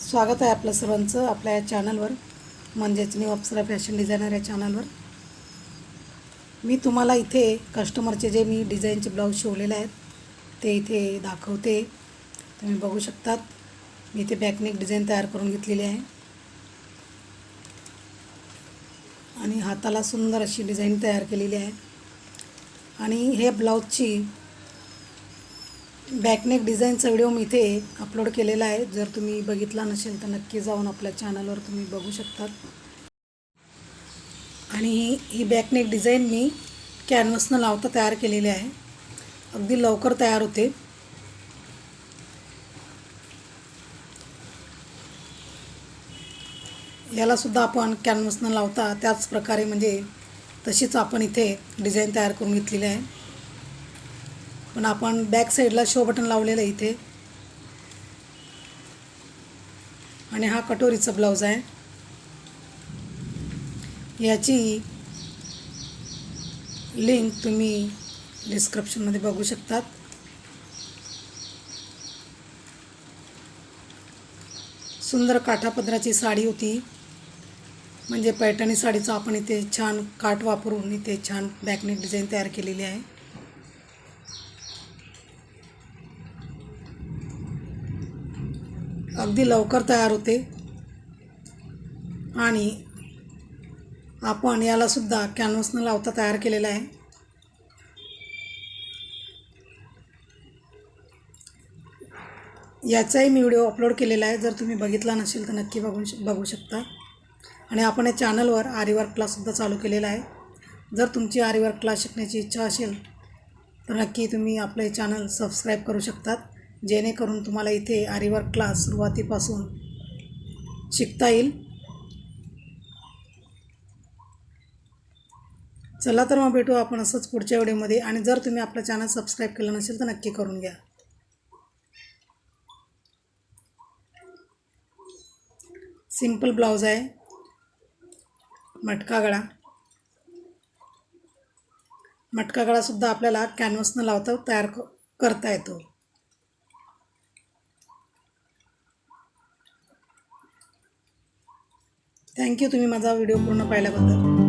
स्वागत आहे आपलं सर्वांचं आपल्या या चॅनलवर म्हणजेच न्यू अप्सरा फॅशन डिझायनर या चॅनलवर मी तुम्हाला इथे कस्टमरचे जे मी डिझाईनचे ब्लाऊज शिवलेले आहेत ते इथे दाखवते. तुम्ही बघू शकतात. मी इथे बॅकनेक डिझाईन तयार करून घेतलेली आहे. आणि हाताला सुंदर अशी डिझाईन तयार केलेली आहे. आणि हे ब्लाऊजची बॅकनेक डिझाईनचा व्हिडिओ मी इथे अपलोड केलेला आहे. जर तुम्ही बघितला नसेल तर नक्की जाऊन आपल्या चॅनलवर तुम्ही बघू शकतात. आणि ही ही बॅकनेक डिझाईन मी कॅनव्हसनं लावता तयार केलेली आहे. अगदी लवकर तयार होते. यालासुद्धा आपण कॅनव्हसनं लावता त्याच प्रकारे म्हणजे तशीच आपण इथे डिझाईन तयार करून घेतलेली आहे. पण आपण बॅक साईडला शो बटन लावलेलं आहे इथे. आणि हा कटोरीचा ब्लाऊज आहे. याची लिंक तुम्ही डिस्क्रिप्शनमध्ये बघू शकतात. सुंदर काठापदराची साडी होती. म्हणजे पैठणी साडीचं आपण इथे छान काठ वापरून इथे छान बॅकनेक डिझाईन तयार केलेली आहे. अगदी लवकर तयार होते. आणि आपण यालासुद्धा कॅनव्हसनं लावता तयार केलेला आहे. याचाही मी व्हिडिओ अपलोड केलेला आहे. जर तुम्ही बघितला नसेल तर नक्की बघू श बघू शकता. आणि आपण या चॅनलवर आरीवर्क क्लाससुद्धा चालू केलेला आहे. जर तुमची आरीवर्क क्लास शिकण्याची इच्छा असेल तर नक्की तुम्ही आपलं हे चॅनल सबस्क्राईब करू शकतात. जेणेकरून तुम्हाला इथे आरीवर्क क्लास सुरुवातीपासून शिकता येईल. चला तर मग भेटू आपण असंच पुढच्या व्हिडिओमध्ये. आणि जर तुम्ही आपलं चॅनल सबस्क्राईब केलं नसेल तर नक्की करून घ्या. सिंपल ब्लाऊज आहे. मटका गळा. मटका आपल्याला कॅनव्हसनं लावता तयार करता येतो. थँक्यू तुम्ही माझा व्हिडिओ पूर्ण पाहिल्याबद्दल.